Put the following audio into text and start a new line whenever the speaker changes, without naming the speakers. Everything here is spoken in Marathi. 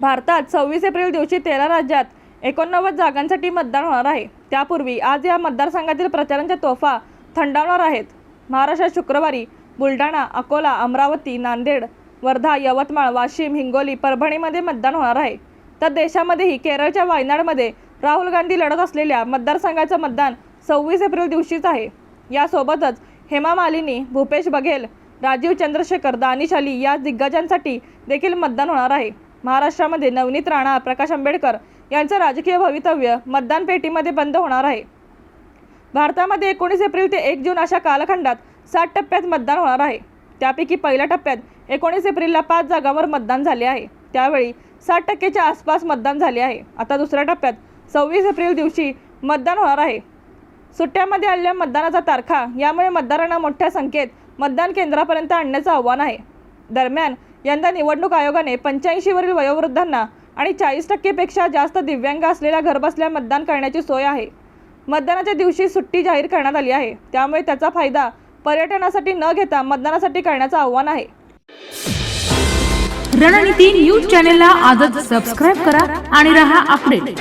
भारतात सव्वीस एप्रिल दिवशी तेरा राज्यात एकोणनव्वद जागांसाठी मतदान होणार आहे. त्यापूर्वी आज या मतदारसंघातील प्रचारांच्या तोफा थंडावणार आहेत. महाराष्ट्रात शुक्रवारी बुलढाणा अकोला अमरावती नांदेड वर्धा यवतमाळ वाशिम हिंगोली परभणीमध्ये मतदान होणार आहे. तर देशामध्येही केरळच्या वायनाडमध्ये राहुल गांधी लढत असलेल्या मतदारसंघाचं मतदान सव्वीस एप्रिल दिवशीच आहे. यासोबतच हेमा मालिनी भूपेश बघेल राजीव चंद्रशेखर दानिश अली या दिग्गजांसाठी देखील मतदान होणार आहे. महाराष्ट्रामध्ये नवनीत राणा प्रकाश आंबेडकर यांचं राजकीय भवितव्य मतदान पेटीमध्ये बंद होणार आहे. भारतामध्ये एकोणीस एप्रिल ते एक जून अशा कालखंडात सात टप्प्यात मतदान होणार आहे. त्यापैकी पहिल्या टप्प्यात एकोणीस एप्रिलला पाच जागांवर मतदान झाले आहे. त्यावेळी साठ टक्केच्या आसपास मतदान झाले आहे. आता दुसऱ्या टप्प्यात सव्वीस एप्रिल दिवशी मतदान होणार आहे. सुट्ट्यामध्ये आलेल्या मतदानाचा तारखा यामुळे मतदारांना मोठ्या संख्येत मतदान केंद्रापर्यंत आणण्याचं आव्हान आहे. दरम्यान यंदा निवडणूक आयोगाने पंच्याऐंशीवरील वयोवृद्धांना आणि चाळीस टक्केपेक्षा जास्त दिव्यांग असलेल्या घरबसल्या मतदान करण्याची सोय आहे. मतदानाच्या दिवशी सुट्टी जाहीर करण्यात आली आहे. त्यामुळे त्याचा फायदा पर्यटनासाठी न घेता मतदानासाठी करण्याचं आव्हान आहे.
रणनीती न्यूज चॅनेलला आजच सबस्क्राईब करा आणि रहा अपडेट